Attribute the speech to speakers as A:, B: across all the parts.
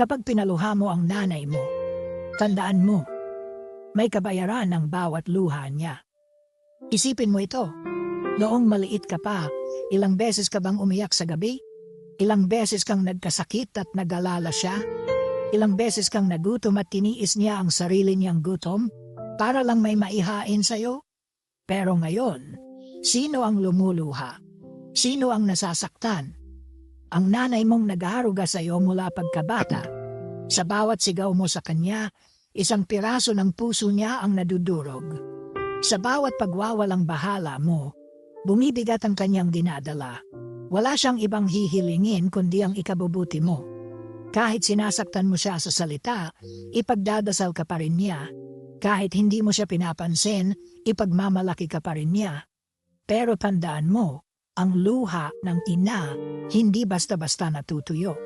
A: Kapag pinaluha mo ang nanay mo, tandaan mo, may kabayaran ng bawat luha niya. Isipin mo ito. Noong maliit ka pa, ilang beses ka bang umiyak sa gabi? Ilang beses kang nagkasakit at nagalala siya? Ilang beses kang nagutom at tiniis niya ang sarili niyang gutom para lang may maihain sa'yo? Pero ngayon, sino ang lumuluha? Sino ang nasasaktan? Ang nanay mong nagharuga sa iyo mula pagkabata. Sa bawat sigaw mo sa kanya, isang piraso ng puso niya ang nadudurog. Sa bawat pagwawalang bahala mo, bumibigat ang kanyang dinadala. Wala siyang ibang hihilingin kundi ang ikabubuti mo. Kahit sinasaktan mo siya sa salita, ipagdadasal ka pa rin niya. Kahit hindi mo siya pinapansin, ipagmamalaki ka pa rin niya. Pero tandaan mo, ang luha ng ina hindi basta-basta natutuyo.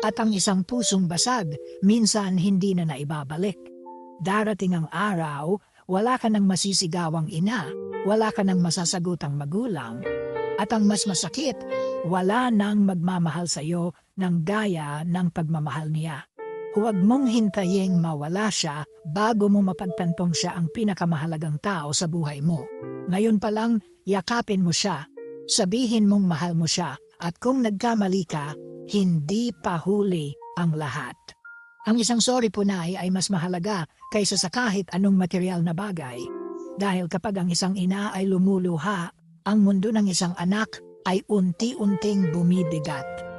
A: At ang isang pusong basag, minsan hindi na naibabalik. Darating ang araw, wala ka ng masisigawang ina, wala ka ng masasagutang magulang. At ang mas masakit, wala nang magmamahal sa iyo ng gaya ng pagmamahal niya. Huwag mong hintaying mawala siya bago mo mapagtantong siya ang pinakamahalagang tao sa buhay mo. Ngayon pa lang, yakapin mo siya, sabihin mong mahal mo siya, at kung nagkamali ka, hindi pa huli ang lahat. Ang isang sorry po na ay mas mahalaga kaysa sa kahit anong material na bagay. Dahil kapag ang isang ina ay lumuluha, ang mundo ng isang anak ay unti-unting bumibigat.